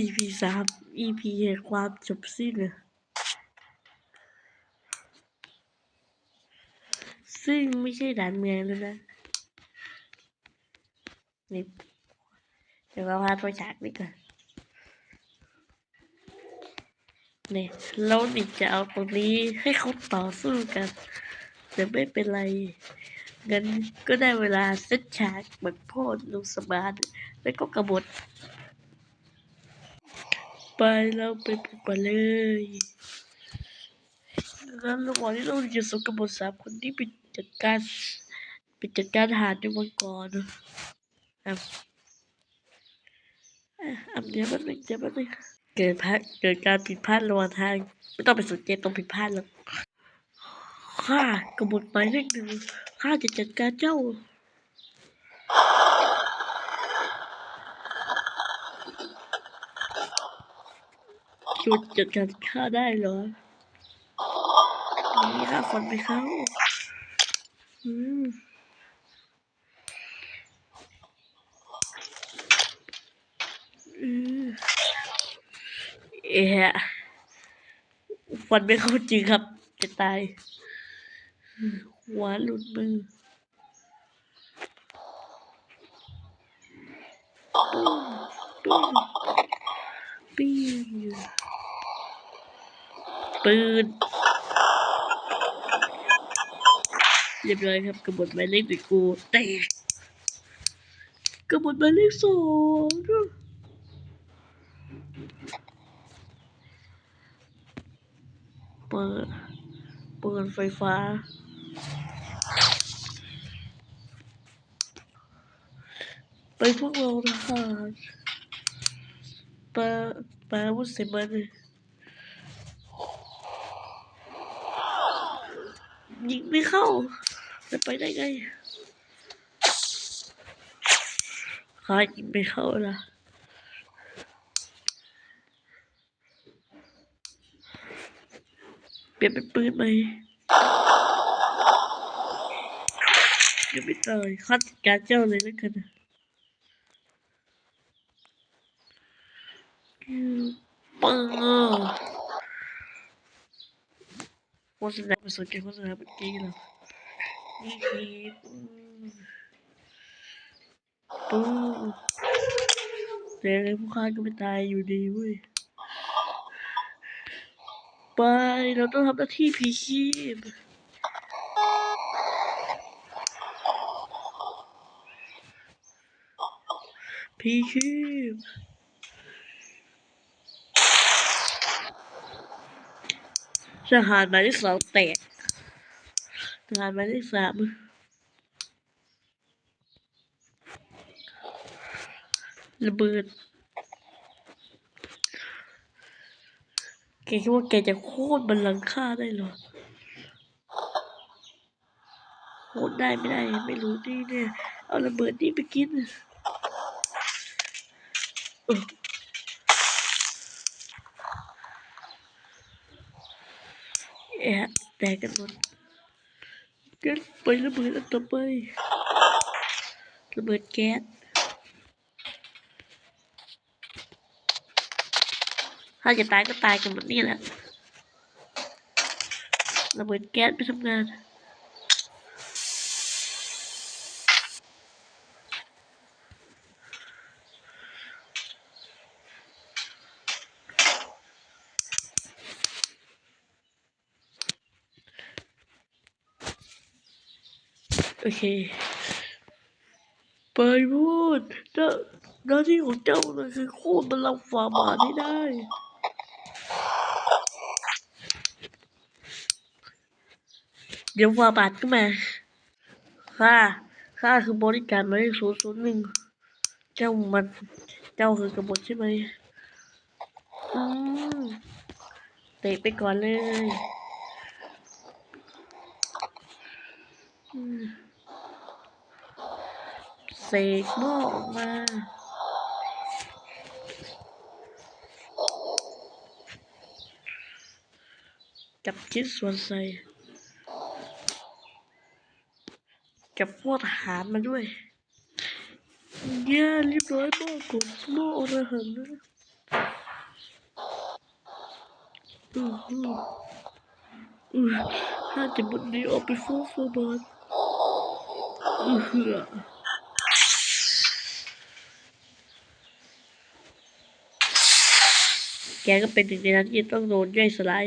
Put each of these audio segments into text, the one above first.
EP สาม EP แห่งความจบสิ้นซึ่งไม่ใช่ด่านเมืองแล้วนะนี่เดี๋ยวเราพาตัวฉากนี่ก่อนนี่เราดิจะเอาตรงนี้ให้เขาต่อสู้กัน แต่ไม่เป็นไรงั้นก็ได้เวลาเซตฉากแบบพ่อลุงสมานแล้วก็กระบฏ ไปเราไปปลุกกันเลยงั้นระหว่างที่เราจะส่งกบฏสามคนนี้ไปจัดการไปจัดการหารในวังกรนะครับอันเดียวแป๊บนึงเดี๋ยวแป๊บนึงเกิดพลาดเกิดการผิดพลาดระหว่างทางไม่ต้องไปสนใจตรงผิดพลาดหรอกข้ากบฏหมายเลขหนึ่งข้าจะจัดการเจ้า คิดว่าจัดการข้าได้เหรอนี่ข้าฟันไปเขาอืมอืมเอะฟันไม่เข้าจริงครับ จะตาย หัวหลุดมือปึ้งปึ้งปิ้ง ปืน เรียบร้อยครับกระบฏหมายเลขติดกูแตกกระบฏหมายเลขสองเปิดเปิดไฟฟ้าไปพวกเราทหารปาปาอาวุธเสมันเลย ยิงไม่เข้าจะไปได้ไงข้ายิงไม่เข้าล่ะเปลี่ยนเป็นปืนไหมยังไม่ตายข้าจัดการเจ้าเลยแล้วกันปัง ษณาไปสนใจโฆษณาเมื่อกี้เหรอนี่คือปูแต่ยังผู้ค้าก็ไม่ตายอยู่ดีเว้ย ไป เราต้องทำหน้าที่ผีชีพผีชีพ ทหารหมายเลขสองแตกทหารหมายเลขสามระเบิดแกคิดว่าแกจะโค่นบันลังก์ฆ่าได้หรอโค่นได้ไม่ได้ไม่รู้นี่เนี่ยเอาระเบิดนี่ไปกินเออ แอะแตกกันหมดกันไประเบิดอันต่อไประเบิดแก๊สถ้าจะตายก็ตายกันหมดนี่แหละระเบิดแก๊สไปทำงาน โอเคไปพูดหน้าหน้าที่ของเจ้าเลยคือโค่นบัลลังฝ่าบาทให้ได้เดี๋ยวฝ่าบาทก็มาข้าข้าคือบริการหมายเลขศูนย์ศูนย์หนึ่ง เจ้ามันเจ้าคือกบฏใช่ไหมอืมเตะไปก่อนเลยอืมเสกหม้อออกมา จับชิ้นส่วนใส่จับพวกทหารมาด้วยเย้เรียบร้อยหม้อกดหม้ออรหันนะอือหืออือถ้าจะบนนี้ออกไปฟูฟูบอลอือหือ แกก็เป็นหนึ่งในนั้นที่ต้องโดนย่อยสลาย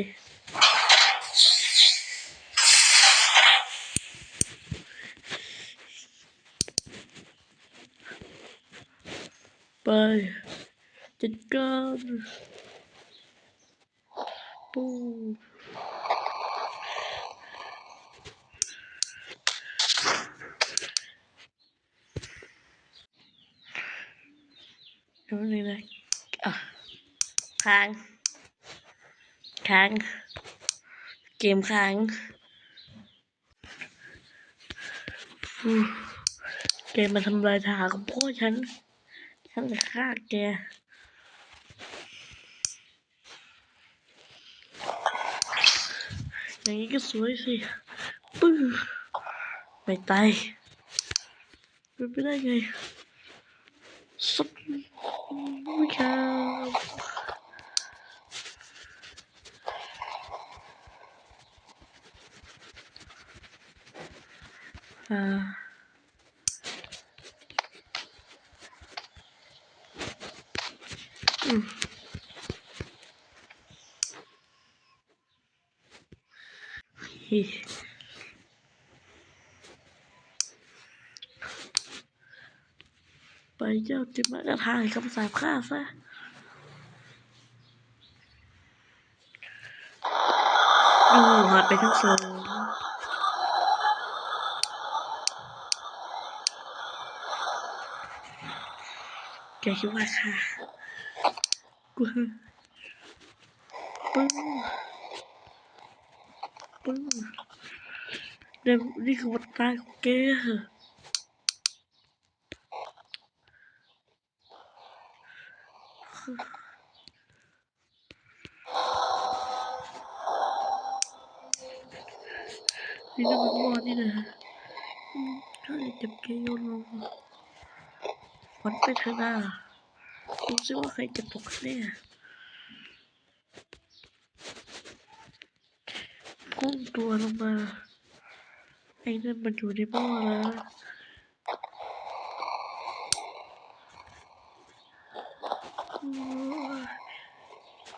ไปจัดการปูเดี๋ยวนึงนะอะ ค้าง ค้าง เกมค้างฟูแกมาทำลายทหารของพ่อฉัน ฉันจะฆ่าแกอย่างนี้ก็สวยสิปึ้งไม่ตายเป็นไปได้ไงสักวิชาอ่าฮิไมากระ ทายคำสาปข้าซะดูหัดไป ดี๋ยวคิดว่าค่ะกูปึ้งปึ้งเดี๋ยวนี่คือวันตายของแกเหรอ นี่จะเป็นวอดนี่นะอืมถ้าอยากจับแกโยนลง ฝันไปเถอะนะดูซิว่าใครจะตกแน่ก้มตัวลงมา ไอ้นั่นมันอยู่ในหม้อแล้วโอ้ย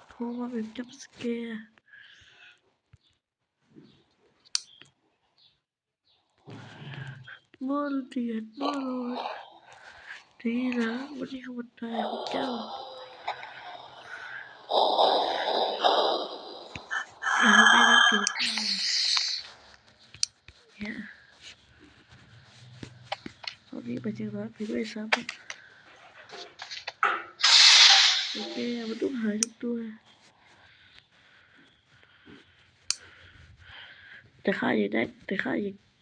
โทรมาเป็นจับสเกร์หม้อเดือดม้อร้อน ดีนะวันนี้คือวันตายของเจ้าอย่าให้ได้รับผิดชอบเนี่ยตอนนี้ไปเ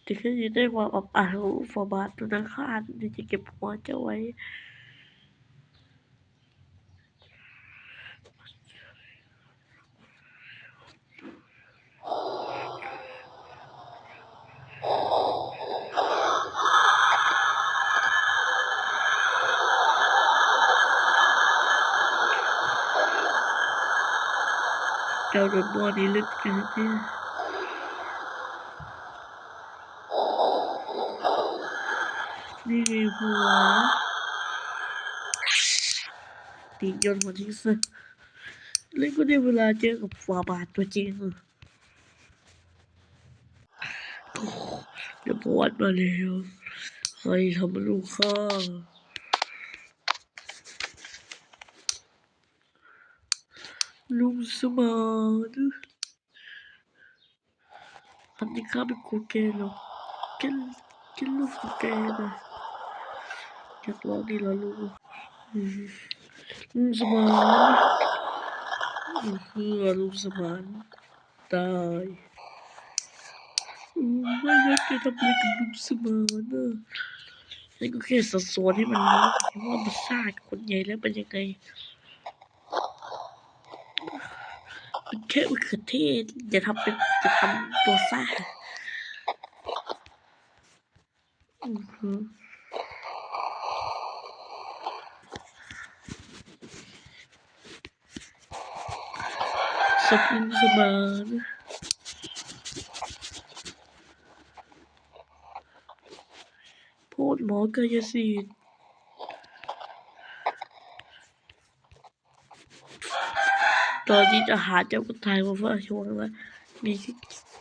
จอร้านไปด้วยซ้ำโอเคมันต้องหายทุกตัวแต่ข้าอยากได้แต่ข้าอยากแต่ข้าอยากได้ความอับอายของฟอร์บาทตัวนั้นข้าที่จะเก็บหัวเจ้าไว้เจ้าโดนบอนี้ลึกเกินเนี่ย นี่หัวตียนหัวทิ้งซะแล้วก็ได้เวลาเจอกับฟาบาทตัวจริงเดี๋ยวบอดมาแล้วใครทำลูกข้าลุงสมานอันนี้ข้าเป็นโคแกนหรอกกินกินลูกของแกนะ อยากลองดีละลูกลุงสมานอือคือลุงสมานตายไม่งั้นแกทำอะไรกับลุงสมานนะนี่ก็แค่สัดส่วนให้มันรู้ว่ามันซากคนใหญ่แล้วเป็นยังไงมันแค่มะเขือเทศอย่าทำเป็นจะทำตัวซ่าอือ หือสบุนสมานโพดหมอกายสิทธิ์ตอนนี้จะหาเจ้าคนไทยมาฝากช่วงว่ามี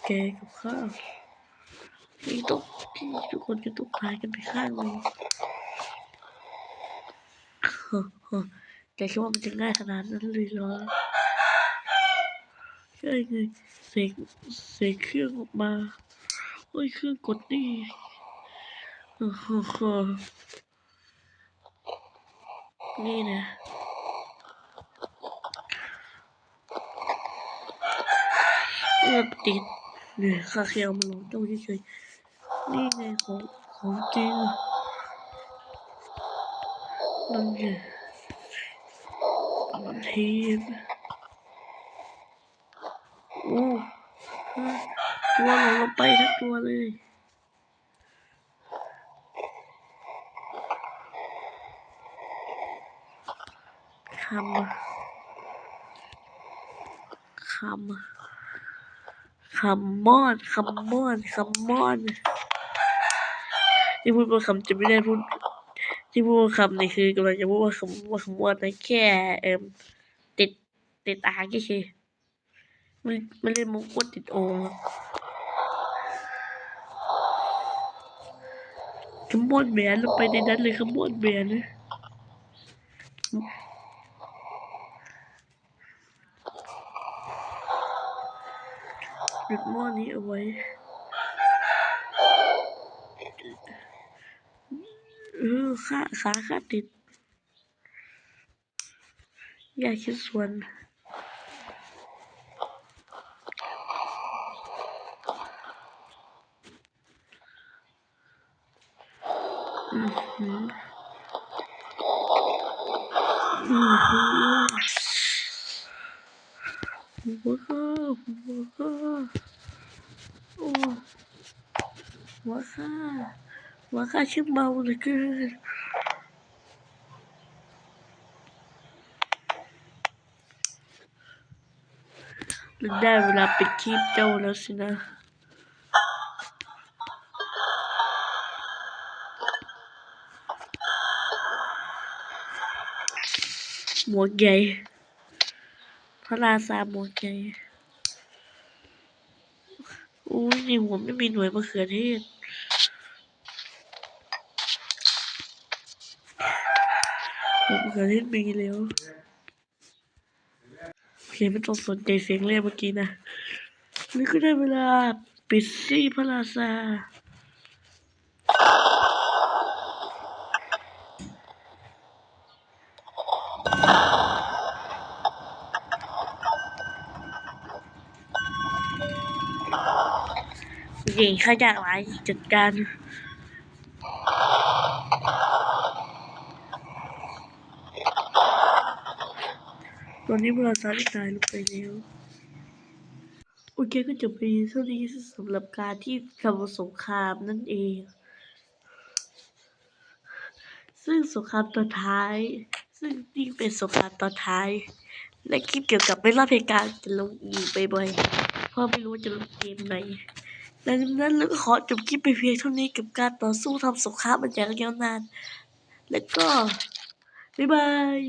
แกกับข้าวนี่ต้องที่ทุกคนจะต้องพายกันไปข้างหนึงแกคิดว่ามันจะง่ายขนาดนั้นเลยเหรอ ใช่ไงเสกเสกเครื่องออกมาโอ้ยเครื่องกดนี่นี่นะเริ่มติดเนี่ยข้าเคียวมาลองเจ้าเฉยๆนี่ไงของของจริงนั่นไงมันทีม อ้ตัวหลงลงไปทั้งตัวเลยคำคำคำมอนคำมอนคำมอนที่พูดว่าคำจะไม่ได้พูดที่พูดว่าคำนี่คือกำลังจะพูดว่าคำว่าคำมอนนะแค่เอิมติดติดอ่างเฉยๆ ไม่ไม่เล่นมุกว่าติดองหรอกคำมอนแบนลงไปในนั้นเลยคำมอนแบนนะหยุดหม้อนี้เอาไว้เออขาขาขาติด อยากคิดส่วน อือหืออือหือหัวข้าหั หมวกใหญ่พระราชาหมวกใหญ่อุ้ยในหัวไม่มีหน่วยมะเขือเทศหน่วยมะเขือเทศมีแล้วโอเคไม่ต้องสนใจเสียงเรียกเมื่อกี้นะนี่ก็ได้เวลาปิดซี่พระราชา หญิงข้าอยากไลฟ์จัดการตอนนี้เวลาสารตายลงไปแล้ว โอเคก็จะไปเท่านี้สำหรับการที่ทำสงครามนั่นเอง ซึ่งสงครามตอนท้าย ซึ่งนี่เป็นสงครามตอนท้าย และคลิปเกี่ยวกับไม่รอบเหตุการณ์จะลงอีกบ่อยๆเพราะไม่รู้จะลงเกมไหน ดังนั้นเราขอจบคลิปไปเพียงเท่านี้กับการต่อสู้ทำสงครามมันอย่างยาวนาน แล้วก็ บ๊ายบาย